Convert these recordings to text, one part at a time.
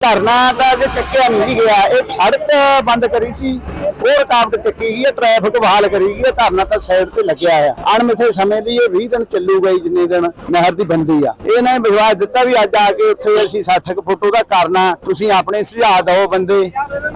ਧਰਨਾ ਦਾ ਜੇ ਚੱਕਿਆ ਨਹੀਂ ਗਿਆ ਇਹ ਸੜਕ ਬੰਦ ਕਰੀ ਸੀ। ਉਹ ਰੁਕਾਵਟ ਚੱਕੀ ਗਈ ਹੈ ਟ੍ਰੈਫਿਕ ਬਹਾਲ ਕਰੀ ਗਈ ਹੈ ਧਰਨਾ ਤਾਂ ਸਾਈਡ ਤੇ ਲੱਗਿਆ ਆ ਅਣਮਿੱਥੇ ਸਮੇਂ ਲਈ ਇਹ 20 ਦਿਨ ਚੱਲੂਗਾ ਹੀ ਜਿੰਨੇ ਦਿਨ ਨਹਿਰ ਦੀ ਬੰਦੀ ਆ। ਇਹਨਾਂ ਨੇ ਵਿਸ਼ਵਾਸ ਦਿੱਤਾ ਵੀ ਅੱਜ ਆ ਕੇ ਉੱਥੇ ਅਸੀਂ 60 ਕੁ ਫੁੱਟ ਉਹਦਾ ਕਰਨਾ ਤੁਸੀਂ ਆਪਣੇ ਸੁਝਾਅ ਦਿਓ ਬੰਦੇ।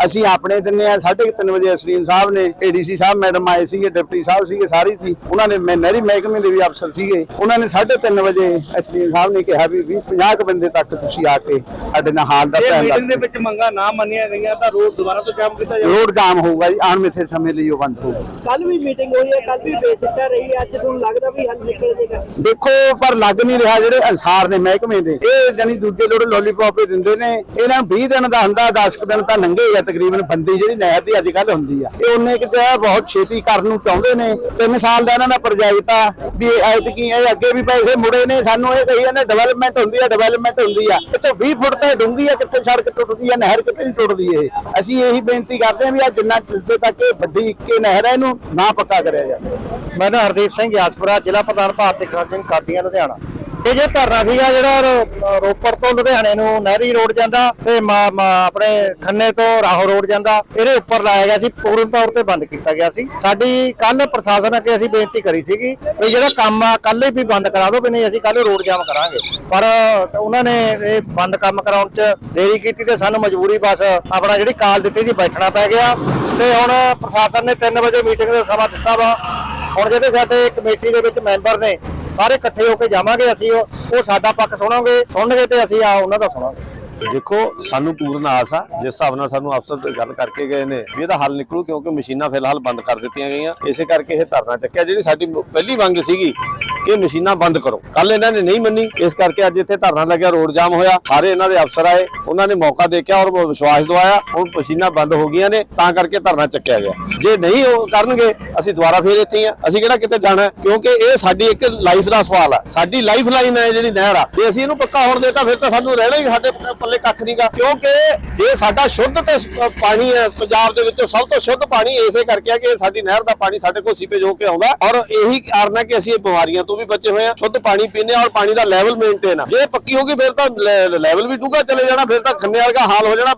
ਅਸੀਂ ਆਪਣੇ ਦਿੰਨੇ ਆ 3:30 ਵਜੇ ਅਸਰੀਨ ਸਾਹਿਬ ਨੇ ਏਡੀਸੀ ਸਾਹਿਬ ਮੈਡਮ ਆਏ ਸੀਗੇ ਡਿਪਟੀ ਸਾਹਿਬ ਸੀਗੇ ਸਾਰੀ ਸੀ। ਉਹਨਾਂ ਨੇ ਮੈਂ ਨਹਿਰੀ ਮਹਿਕਮੇ ਦੇ ਵੀ ਅਫਸਰ ਸੀਗੇ। ਉਹਨਾਂ ਨੇ 3:30 ਵਜੇ ਅਸਰੀਨ ਸਾਹਿਬ ਨੇ ਕਿਹਾ ਵੀ 50 ਕੁ ਬੰਦੇ ਤੱਕ ਤੁਸੀਂ ਆ ਕੇ ਸਾਡੇ ਨਾਲ ਹਾਲ ਦਾ ਜੇ ਧਿਆਨ ਮੀਟਿੰਗ ਦੇ ਦੱਸੋ ਵਿੱਚ ਮੰਗਾਂ ਨਾ ਮੰਨੀਆਂ ਗਈਆਂ ਤਾਂ ਰੋਡ ਦੁਬਾਰਾ ਤੋਂ ਜਾਮ ਕੀਤਾ ਜਾਊਗਾ। ਰੋਡ ਜਾਮ ਹੋਊਗਾ ਜੀ। ਅਣਮਿੱਥੇ ਸਮੇਂ ਲਈ ਉਹ ਬੰਦ ਹੋਊਗਾ ਕੱਲ ਵੀ ਮੀਟਿੰਗ ਹੋਈ ਹੈ ਕੱਲ ਵੀ ਬੇਸਿੱਟਾ ਰਹੀ ਹੈ ਅੱਜ ਤੁਹਾਨੂੰ ਲੱਗਦਾ ਵੀ ਹੱਲ ਨਿਕਲ ਜੇਗਾ? ਦੇਖੋ ਪਰ ਲੱਗ ਨਹੀਂ ਰਿਹਾ ਜਿਹੜੇ ਅਨਸਾਰ ਨੇ ਮਹਿਕਮੇ ਦੇ। ਇਹ ਜਾਨੀ ਦੂਜੇ ਲੋੜੇ ਲੋਲੀਪੌਪ ਹੀ ਦਿੰਦੇ ਨੇ। ਇਹਨਾਂ ਨੂੰ 20 ਦਿਨ ਦਾ ਹੁੰਦਾ 10 ਕੁ ਦਿਨ ਤਾਂ ਲੰਘੇ ਆ ਤਕਰੀਬਨ ਬੰਦੀ ਜਿਹੜੀ ਨਹਿਰ ਦੀ ਅੱਜ ਕੱਲ ਹੁੰਦੀ ਆ। ਇਹ ਉਹਨੇ ਕਿਤੇ ਆ ਬਹੁਤ ਛੇਤੀ ਕਰਨ ਨੂੰ ਚਾਹੁੰਦੇ ਨੇ। 3 ਸਾਲ ਦਾ ਇਹਨਾਂ ਦਾ ਪ੍ਰੋਜੈਕਟ ਆ ਵੀ ਐਤਕੀ ਇਹ ਅੱਗੇ ਵੀ ਪੈਸੇ ਮੁੜੇ ਨੇ। ਸਾਨੂੰ ਇਹ ਕਹੀ ਜਾਂਦੇ ਡਿਵੈਲਪਮੈਂਟ ਹੁੰਦੀ ਆ ਡਿਵੈਲਪਮੈਂਟ ਹੁੰਦੀ ਆ। ਇੱਥੋਂ 20 ਫੁੱਟ ਤੇ ਡੂੰਗੀ ਆ ਕਿੱਥੇ ਸੜਕ ਟੁੱਟਦੀ ਆ ਨਹਿਰ ਕਿਤੇ ਨਹੀਂ ਟੁੱਟਦੀ ਇਹ? ਅਸੀਂ ਇਹੀ ਬੇਨਤੀ ਕਰਦੇ ਹਾਂ ਵੀ ਆ ਜਿੰਨਾ ਚਿਰ ਤੱਕ ਇਹ ਵੱਡੀ ਇੱਕੇ ਨਹਿਰ ਹੈ ਇਹਨੂੰ ਨਾ ਪੱਕਾ ਕਰਿਆ ਜਾਵੇ ਮੈਂ ਨਾ ਹਰਦੀਪ ਸਿੰਘ ਯਾਸਪੁਰਾ ਜ਼ਿਲ੍ਹਾ ਪ੍ਰਧਾਨ ਭਾਰਤੀ ਕਿਸਾਨ ਸਿੰਘ ਕਾਦੀਆਂ ਲੁਧਿਆਣਾ ਇਹ ਜੇ ਧਰਨਾ ਸੀਗਾ ਜਿਹੜਾ ਰੋ- ਰੋਪੜ ਤੋਂ ਲੁਧਿਆਣੇ ਨੂੰ ਨਹਿਰੀ ਰੋਡ ਜਾਂਦਾ ਤੇ ਮਾ- ਮਾ- ਆਪਣੇ ਖੰਨੇ ਤੋਂ ਰਾਹੋ ਰੋਡ ਜਾਂਦਾ, ਇਹਦੇ ਉੱਪਰ ਲਾਇਆ ਗਿਆ ਸੀ, ਪੂਰਨ ਤੌਰ ਤੇ ਬੰਦ ਕੀਤਾ ਗਿਆ ਸੀ। ਸਾਡੀ ਕੱਲ ਪ੍ਰਸ਼ਾਸਨ ਅੱਗੇ ਅਸੀਂ ਬੇਨਤੀ ਕਰੀ ਸੀਗੀ ਵੀ ਜਿਹੜਾ ਕੰਮ ਆ ਕੱਲ ਹੀ ਵੀ ਬੰਦ ਕਰਾ ਦਿਓ, ਵੀ ਨਹੀਂ ਅਸੀਂ ਕੱਲ ਰੋਡ ਜਾਮ ਕਰਾਂਗੇ। ਪਰ ਉਹਨਾਂ ਨੇ ਇਹ ਬੰਦ ਕੰਮ ਕਰਾਉਣ 'ਚ ਦੇਰੀ ਕੀਤੀ ਤੇ ਸਾਨੂੰ ਮਜਬੂਰੀ ਬਸ ਆਪਣਾ ਜਿਹੜੀ ਕਾਲ ਦਿੱਤੀ ਸੀ, ਬੈਠਣਾ ਪੈ ਗਿਆ। ਤੇ ਹੁਣ ਪ੍ਰਸ਼ਾਸਨ ਨੇ 3 ਵਜੇ ਮੀਟਿੰਗ ਦਾ ਸਮਾਂ ਦਿੱਤਾ ਵਾ। ਹੁਣ ਜਿਹੜੇ ਸਾਡੇ ਕਮੇਟੀ ਦੇ ਵਿੱਚ ਮੈਂਬਰ ਨੇ ਸਾਰੇ ਇਕੱਠੇ ਹੋ ਕੇ ਜਾਵਾਂਗੇ ਅਸੀਂ ਉਹ ਸਾਡਾ ਪੱਖ ਸੁਣਾਂਗੇ, ਸੁਣਨਗੇ ਤੇ ਅਸੀਂ ਆ ਉਹਨਾਂ ਦਾ ਸੁਣਾਂਗੇ। ਦੇਖੋ, ਸਾਨੂੰ ਪੂਰਨ ਆਸ ਆ, ਜਿਸ ਹਿਸਾਬ ਨਾਲ ਸਾਨੂੰ ਅਫਸਰ ਤੇ ਗੱਲ ਕਰਕੇ ਗਏ ਨੇ, ਵੀ ਇਹਦਾ ਹੱਲ ਨਿਕਲੂ ਕਿਉਂਕਿ ਮਸ਼ੀਨਾਂ ਫਿਲਹਾਲ ਬੰਦ ਕਰ ਦਿੱਤੀਆਂ ਗਈਆਂ। ਇਸੇ ਕਰਕੇ ਇਹ ਧਰਨਾ ਚੱਕਿਆ, ਜਿਹੜੀ ਸਾਡੀ ਪਹਿਲੀ ਮੰਗ ਸੀਗੀ ਕਿ ਮਸ਼ੀਨਾਂ ਬੰਦ ਕਰੋ। ਕੱਲ ਇਹਨਾਂ ਨੇ ਨਹੀਂ ਮੰਨੀ। ਇਸ ਕਰਕੇ ਅੱਜ ਇੱਥੇ ਧਰਨਾ ਲੱਗਿਆ, ਰੋਡ ਜਾਮ ਹੋਇਆ। ਸਾਰੇ ਇਹਨਾਂ ਦੇ ਅਫਸਰ ਆਏ। ਉਹਨਾਂ ਨੇ ਮੌਕਾ ਦੇਖਿਆ ਔਰ ਵਿਸ਼ਵਾਸ ਦਵਾਇਆ। ਹੁਣ ਮਸ਼ੀਨਾਂ ਬੰਦ ਹੋ ਗਈਆਂ ਨੇ, ਤਾਂ ਕਰਕੇ ਧਰਨਾ ਚੱਕਿਆ ਗਿਆ। ਜੇ ਨਹੀਂ ਉਹ ਕਰਨਗੇ, ਅਸੀਂ ਦੁਬਾਰਾ ਫੇਰ ਇੱਥੇ ਆ ਅਸੀਂ ਕਿਹੜਾ ਕਿਤੇ ਜਾਣਾ? ਕਿਉਂਕਿ ਇਹ ਸਾਡੀ ਇੱਕ ਲਾਈਫ ਦਾ ਸਵਾਲ ਆ। ਸਾਡੀ ਲਾਈਫ ਲਾਈਨ ਹੈ ਜਿਹੜੀ ਨਹਿਰ ਆ। ਜੇ ਅਸੀਂ ਇਹਨੂੰ ਪੱਕਾ ਹੋਣ ਦੇਤਾ, ਫਿਰ ਤਾਂ ਸਾਨੂੰ ਰਹਿਣਾ ਹੀ ਸਾਡੇ ਪੱਲੇ ਕੱਖ ਨਹੀਂਗਾ। ਕਿਉਂਕਿ ਜੇ ਸਾਡਾ ਸ਼ੁੱਧ ਤੇ ਪਾਣੀ ਹੈ, ਪੰਜਾਬ ਦੇ ਵਿੱਚੋਂ ਸਭ ਤੋਂ ਸ਼ੁੱਧ ਪਾਣੀ ਇਸੇ ਕਰਕੇ ਹੈ ਕਿ ਸਾਡੀ ਨਹਿਰ ਦਾ ਪਾਣੀ ਸਾਡੇ ਕੋਲ ਸੀਪੇਜ ਹੋ ਕੇ ਆਉਂਦਾ। ਔਰ ਇਹੀ ਕਾਰਨ ਹੈ ਕਿ ਅਸੀਂ ਇਹ ਬਿਮਾਰੀਆਂ ਤੋਂ ਵੀ ਬਚੇ ਹੋਏ ਹਾਂ ਸ਼ੁੱਧ ਪਾਣੀ ਪੀਂਦੇ ਔਰ ਪਾਣੀ ਦਾ ਲੈਵਲ ਮੇਨਟੇਨ ਆ। ਜੇ ਪੱਕੀ ਹੋਗੀ ਫਿਰ ਤਾਂ ਲੈਵਲ ਵੀ ਡੂੰਘਾ ਚਲੇ ਜਾਣਾ ਫਿਰ ਤਾਂ ਖੰਨੇ ਵਰਗਾ ਹਾਲ ਹੋ ਜਾਣਾ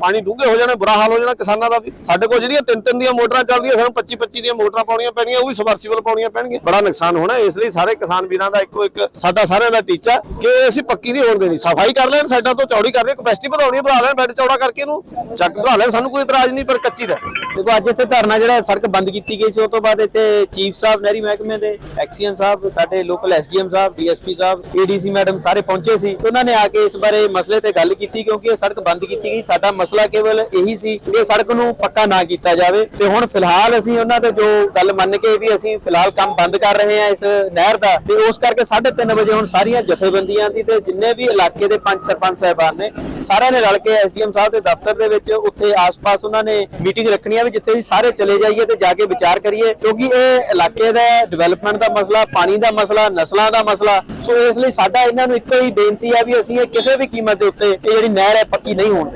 ਪਾਣੀ ਡੂੰਘੇ ਹੋ ਜਾਣੇ ਬੁਰਾ ਹਾਲ ਹੋ ਜਾਣਾ ਕਿਸਾਨਾਂ ਦਾ ਵੀ। ਸਾਡੇ ਕੋਲ ਜਿਹੜੀਆਂ ਤਿੰਨ ਤਿੰਨ ਦੀਆਂ ਮੋਟਰਾਂ ਚੱਲਦੀਆਂ ਸਾਨੂੰ 25 25 ਦੀਆਂ ਮੋਟਰਾਂ ਪਾਉਣੀਆਂ ਪੈਣੀਆਂ ਉਹ ਵੀ ਸਬਮਰਸੀਬਲ ਪਾਉਣੀਆਂ ਪੈਣਗੀਆਂ। ਬੜਾ ਨੁਕਸਾਨ ਹੋਣਾ ਇਸ ਲਈ ਸਾਰੇ ਕਿਸਾਨ ਵੀਰਾਂ ਦਾ ਇੱਕੋ ਇੱਕ ਸਾਡਾ ਸਾਰਿਆਂ ਦਾ ਟੀਚਾ ਕਿ ਅਸੀਂ ਪੱਕੀ ਨਹੀਂ ਹੋਣ ਦੇਣੀ ਸਫ਼ਾਈ ਕਰ ਲੈਣ ਸਾਡਾ ਤੋਂ ਚੌੜੀ ਕਰ ਲੈਣ ਕਪੈਸਿਟੀ ਵਧਾਉਣੀ ਹੈ, ਵਧਾ ਲੈਣ ਬੈੱਡ ਚੌੜਾ ਕਰਕੇ ਇਹਨੂੰ ਚੱਕ ਵਧਾ ਲੈਣ ਸਾਨੂੰ ਕੋਈ ਇਤਰਾਜ਼ ਨਹੀਂ ਪਰ ਕੱਚੀ ਦਾ ਦੇਖੋ, ਅੱਜ ਇੱਥੇ ਧਰਨਾ ਜਿਹੜਾ ਸੜਕ ਬੰਦ ਕੀਤੀ ਗਈ ਸੀ, ਉਹ ਤੋਂ ਬਾਅਦ ਇੱਥੇ ਚੀਫ ਸਾਹਿਬ, ਨਹਿਰੀ ਮਹਿਕਮੇ ਦੇ ਐਕਸੀਅਨ ਸਾਹਿਬ, ਸਾਡੇ ਲੋਕਲ ਐਸਡੀਐਮ ਸਾਹਿਬ, ਡੀਐਸਪੀ ਸਾਹਿਬ, ਏਡੀਸੀ ਮੈਡਮ ਸਾਰੇ ਪਹੁੰਚੇ ਸੀ। ਉਹਨਾਂ ਨੇ ਆ ਕੇ ਇਸ ਬਾਰੇ ਮਸਲੇ ਤੇ ਗੱਲ ਕੀਤੀ, ਕਿਉਂਕਿ ਇਹ ਸੜਕ ਬੰਦ ਕੀਤੀ ਗਈ। ਸਾਡਾ ਮਸਲਾ ਕੇਵਲ ਇਹੀ ਸੀ ਕਿ ਇਹ ਸੜਕ ਨੂੰ ਪੱਕਾ ਨਾ ਕੀਤਾ ਜਾਵੇ। ਤੇ ਹੁਣ ਫਿਲਹਾਲ ਅਸੀਂ ਉਹਨਾਂ ਦੇ ਜੋ ਗੱਲ ਮੰਨ ਕੇ ਵੀ ਅਸੀਂ ਫਿਲਹਾਲ ਕੰਮ ਬੰਦ ਕਰ ਰਹੇ ਹਾਂ ਇਸ ਨਹਿਰ ਦਾ, ਤੇ ਉਸ ਕਰਕੇ 3:30 ਵਜੇ ਹੁਣ ਸਾਰੀਆਂ ਜਥੇਬੰਦੀਆਂ ਦੀ ਤੇ ਜਿੰਨੇ ਵੀ ਇਲਾਕੇ ਦੇ ਪੰਜ ਸਰਪੰਚ ਸਾਹਿਬਾਨ ਨੇ, ਸਾਰਿਆਂ ਨੇ ਰਲ ਕੇ ਐਸਡੀਐਮ ਸਾਹਿਬ ਦੇ ਦਫ਼ਤਰ ਦੇ ਵਿੱਚ ਉੱਥੇ ਆਸ-ਪਾਸ ਉਹਨਾਂ ਨੇ ਮੀਟਿੰਗ ਰੱਖਣੀ ਆ ਵੀ ਜਿੱਥੇ ਅਸੀਂ ਸਾਰੇ ਚਲੇ ਜਾਈਏ ਤੇ ਜਾ ਕੇ ਵਿਚਾਰ ਕਰੀਏ, ਕਿਉਂਕਿ ਇਹ ਇਲਾਕੇ ਦਾ ਡਿਵੈਲਪਮੈਂਟ ਦਾ ਮਸਲਾ, ਪਾਣੀ ਦਾ ਮਸਲਾ, ਨਸਲਾਂ ਦਾ ਮਸਲਾ, ਸੋ ਇਸ ਲਈ ਸਾਡਾ ਇਹਨਾਂ ਨੂੰ ਇੱਕੋ ਹੀ ਬੇਨਤੀ ਆ ਵੀ ਅਸੀਂ ਇਹ ਕਿਸੇ ਵੀ ਕੀਮਤ ਦੇ ਉੱਤੇ ਇਹ ਜਿਹੜੀ ਨਹਿਰ ਹੈ ਪੱਕੀ ਨਹੀਂ ਹੋਣ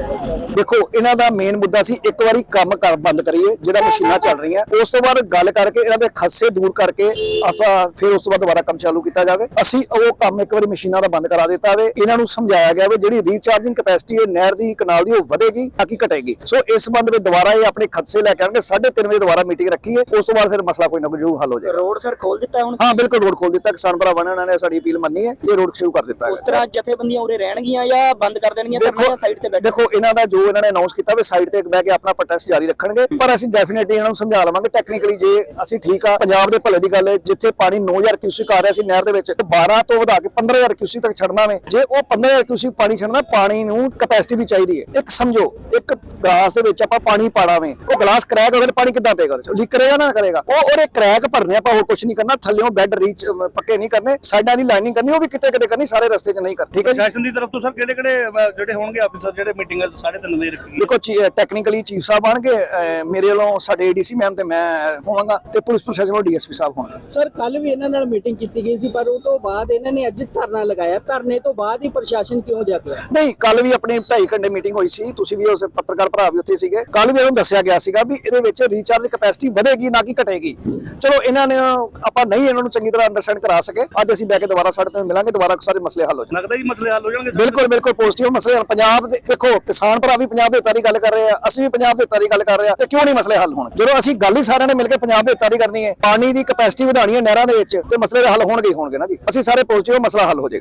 ਦੇਖੋ ਇਹਨਾਂ ਦਾ ਮੇਨ ਮੁੱਦਾ ਸੀ ਇੱਕ ਵਾਰੀ ਕੰਮ ਕਰ ਬੰਦ ਕਰੀਏ ਜਿਹੜਾ ਮਸ਼ੀਨਾਂ ਚੱਲ ਰਹੀਆਂ ਉਸ ਤੋਂ ਬਾਅਦ ਗੱਲ ਕਰਕੇ ਇਹਨਾਂ ਦੇ ਖੱਸੇ ਦੂਰ ਕਰਕੇ ਆਪਾਂ ਫਿਰ ਉਸ ਤੋਂ ਬਾਅਦ ਦੁਬਾਰਾ ਕੰਮ ਚਾਲੂ ਕੀਤਾ ਜਾਵੇ। ਅਸੀਂ ਉਹ ਕੰਮ ਇੱਕ ਵਾਰੀ ਮਸ਼ੀਨਾਂ ਦਾ ਬੰਦ ਕਰਾ ਦਿੱਤਾ ਵੇ। ਇਹਨਾਂ ਨੂੰ ਸਮਝਾਇਆ ਗਿਆ ਵੇ ਜਿਹੜੀ ਰੀਚਾਰਜਿੰਗ ਕਪੈਸਿਟੀ ਹੈ ਨਹਿਰ ਦੀ ਕਨਾਲ ਦੀ ਉਹ ਵਧੇਗੀ ਤਾਂ ਕਿ ਘਟੇਗੀ। ਸੋ ਇਸ ਸੰਬੰਧ ਵਿੱਚ ਦੁਬਾਰਾ ਇਹ ਆਪਣੇ ਖੱਸੇ ਲੈ ਕੇ ਆਣਗੇ 3:30 ਵਜੇ ਦੁਬਾਰਾ ਮੀਟਿੰਗ ਰੱਖੀਏ ਉਸ ਤੋਂ ਬਾਅਦ ਫਿਰ ਮਸਲਾ ਕੋਈ ਨਾ ਕੋਈ ਜ਼ਰੂਰ ਹੱਲ ਹੋ ਜਾਏਗਾ। ਰੋਡ ਸਰ ਖੋਲ ਦਿੱਤਾ ਹੁਣ? ਹਾਂ ਬਿਲਕੁਲ ਰੋਡ ਖੋਲ ਦਿੱਤਾ। ਕਿਸਾਨ ਭਰਾਵਾਂ ਨੇ ਉਹਨਾਂ ਨੇ ਸਾਡੀ ਅਪੀਲ ਮੰਨੀ ਹੈ ਇਹ ਰੋਡ ਸ਼ੁਰੂ ਕਰ ਦਿੱਤਾ ਉਸ ਹੈ ਤਰ੍ਹਾਂ ਜਥੇਬੰਦੀਆਂ ਉਰੇ ਰਹਿਣਗੀਆਂ ਜਾਂ ਬੰਦ ਕਰ ਦੇਣਗੀਆਂ? ਸਾਈਡ ਤੇ ਬੈਠ ਦੇਖੋ ਇਹਨਾਂ ਦਾ ਜੋ ਇਹਨਾਂ ਨੇ ਅਨਾਉਂਸ ਕੀਤਾ ਵੀ ਸਾਈਡ ਤੇ ਬਹਿ ਕੇ ਆਪਣਾ ਪ੍ਰੋਟੈਸਟ ਜਾਰੀ ਰੱਖਣਗੇ। ਪਰ ਅਸੀਂ ਡੈਫੀਨਿਟਲੀ ਇਹਨਾਂ ਨੂੰ ਸਮਝਾ ਲਵਾਂਗੇ ਟੈਕਨੀਕਲੀ ਜੇ ਅਸੀਂ ਠੀਕ ਆ ਪੰਜਾਬ ਦੇ ਭਲੇ ਦੀ ਗੱਲ ਹੈ ਜਿੱਥੇ ਪਾਣੀ 9000 ਕਿਊਸਿਕ ਆ ਰਿਹਾ ਸੀ ਨਹਿਰ ਦੇ ਵਿੱਚ ਤੇ 12 ਤੋਂ ਵਧਾ ਕੇ 15000 ਕਿਊਸਿਕ ਤੱਕ ਛੱਡਣਾ ਵੇ। ਜੇ ਉਹ 15000 ਕਿਊਸਿਕ ਪਾਣੀ ਛੱਡਣਾ ਪਾਣੀ ਨੂੰ ਕਪੈਸਿਟੀ ਵੀ ਚਾਹੀਦੀ ਹੈ। ਇੱਕ ਸਮਝੋ ਇੱਕ ਗਲਾਸ ਦੇ ਵਿੱਚ ਆਪਾਂ ਪਾਣੀ ਪਾੜਾ ਵੇ। ਉਹ ਗਲਾਸ ਕਰੈਕ ਹੋ ਗਿਆ ਤੇ ਪਾਣੀ ਕਿੱਦਾਂ ਪਏਗਾ ਲੀਕ ਕਰੇਗਾ ਨਾ ਕਰੇਗਾ? ਉਹ ਉਹਦੇ ਕਰੈਕ ਭਰਨੇ ਆਪਾਂ ਹੋਰ ਕੁਝ ਨਹੀਂ ਕਰਨਾ ਥੱਲਿਓਂ ਬੈੱਡ ਰੀਚ ਪੱਕੇ ਨਹੀਂ ਕਰਨੇ ਸਾਈਡਾਂ ਦੀ ਲਾਈਨਿੰਗ ਕਰਨੀ ਉਹ ਵੀ ਕਿਤੇ ਕਿਤੇ ਕਰਨੀ ਸਾਰੇ ਰਸਤੇ 'ਚ ਨਹੀਂ ਕਰ ਠੀਕ ਹੈ ਜੀ? ਪ੍ਰਸ਼ਾਸਨ ਦੀ ਤਰਫ ਤੋਂ ਸਰ ਕਿਹੜੇ ਕਿਹੜੇ ਜਿਹੜੇ ਹੋਣਗੇ ਅਫਸਰ ਜਿਹੜੇ ਮੀਟਿੰਗ 3:30 ਰੱਖੀ ਦੇਖੋ ਟੈਕਨੀਕਲੀ ਚੀਫ ਸਾਹਿਬ ਆਣਗੇ ਮੇਰੇ ਵੱਲੋਂ ਸਾਡੇ ਏਡੀਸੀ ਮੈਮ ਤੇ ਮੈਂ ਹੋਵਾਂਗਾ ਤੇ ਪੁਲਿਸ ਪ੍ਰਸ਼ਾਸਨ ਵੱਲੋਂ ਡੀਐਸਪੀ ਸਾਹਿਬ ਹੋਣਗੇ। ਸਰ ਕੱਲ ਵੀ ਇਹਨਾਂ ਨਾਲ ਮੀਟਿੰਗ ਕੀਤੀ ਗਈ ਸੀ ਪਰ ਉਹ ਤੋਂ ਬਾਅਦ ਇਹਨਾਂ ਨੇ ਅੱਜ ਧਰਨਾ ਲਗਾਇਆ। ਧਰਨੇ ਤੋਂ ਬਾਅਦ ਹੀ ਪ੍ਰਸ਼ਾਸਨ ਕਿਉਂ ਜਾਗਿਆ? ਨਹੀਂ ਕੱਲ ਵੀ ਆਪਣੀ 2.5 ਘੰਟੇ ਮੀਟਿੰਗ ਹੋਈ ਸੀ। ਤੁਸੀਂ ਵੀ ਉਸ ਪੱਤਰਕਾਰ ਭਰਾ ਵੀ ਉੱਥੇ ਸੀਗੇ। ਕੱਲ ਵੀ ਉਹਨੂੰ ਦੱਸਿਆ ਗਿਆ ਸੀਗਾ ਵੀ ਇਹਦੇ ਵਿੱਚ ਰੀਚਾਰਜ ਕਪੈਸਿਟੀ ਵਧੇਗੀ ਨਾ ਕਿ ਘਟੇਗੀ। ਚਲੋ ਇਹਨਾਂ ਨੇ ਆਪਾਂ ਨਹੀਂ ਇਹਨਾਂ ਨੂੰ ਚੰਗੀ ਤਰ੍ਹਾਂ ਅੰਡਰਸਟੈਂਡ ਕਰਾ ਸਕੇ। ਅੱਜ ਅਸੀਂ ਬੈ ਕੇ ਦੁਬਾਰਾ ਸਾਡੇ ਤੋਂ ਮਿਲਾਂਗੇ ਦੁਬਾਰਾ ਸਾਰੇ ਮਸਲੇ ਹੱਲ ਹੋ ਜਾਣਗੇ। ਲੱਗਦਾ ਜੀ ਮਸਲੇ ਹੱਲ ਹੋ ਜਾਣਗੇ? ਬਿਲਕੁਲ ਬਿਲਕੁਲ ਪੋਜ਼ਿਟਿਵ ਮਸਲੇ ਹਨ। ਪੰਜਾਬ ਦੇ ਦੇਖੋ ਕਿਸਾਨ ਭਰਾ ਵੀ ਪੰਜਾਬ ਦੇ ਹਿੱਤਾਂ ਦੀ ਗੱਲ ਕਰ ਰਹੇ ਆ, ਅਸੀਂ ਵੀ ਪੰਜਾਬ ਦੇ ਹਿੱਤਾਂ ਦੀ ਗੱਲ ਕਰ ਰਹੇ ਆ, ਤੇ ਕਿਉਂ ਨਹੀਂ ਮਸਲੇ ਹੱਲ ਹੋਣ? ਜਦੋਂ ਅਸੀਂ ਗੱਲ ਹੀ ਸਾਰਿਆਂ ਨੇ ਮਿਲ ਕੇ ਪੰਜਾਬ ਦੇ ਹਿੱਤਾਂ ਦੀ ਕਰਨੀ ਹੈ, ਪਾਣੀ ਦੀ ਕਪੈਸਿਟੀ ਵਧਾਣੀ ਹੈ ਨਹਿਰਾਂ ਦੇ ਵਿੱਚ, ਤੇ ਮਸਲੇ ਦੇ ਹੱਲ ਹੋਣਗੇ ਹੀ ਹੋਣਗੇ ਨਾ ਜੀ। ਅਸੀਂ ਸਾਰੇ ਪੋਜ਼ਿਟਿਵ ਮਸਲਾ ਹੱਲ ਹੋ ਜਾਏਗਾ।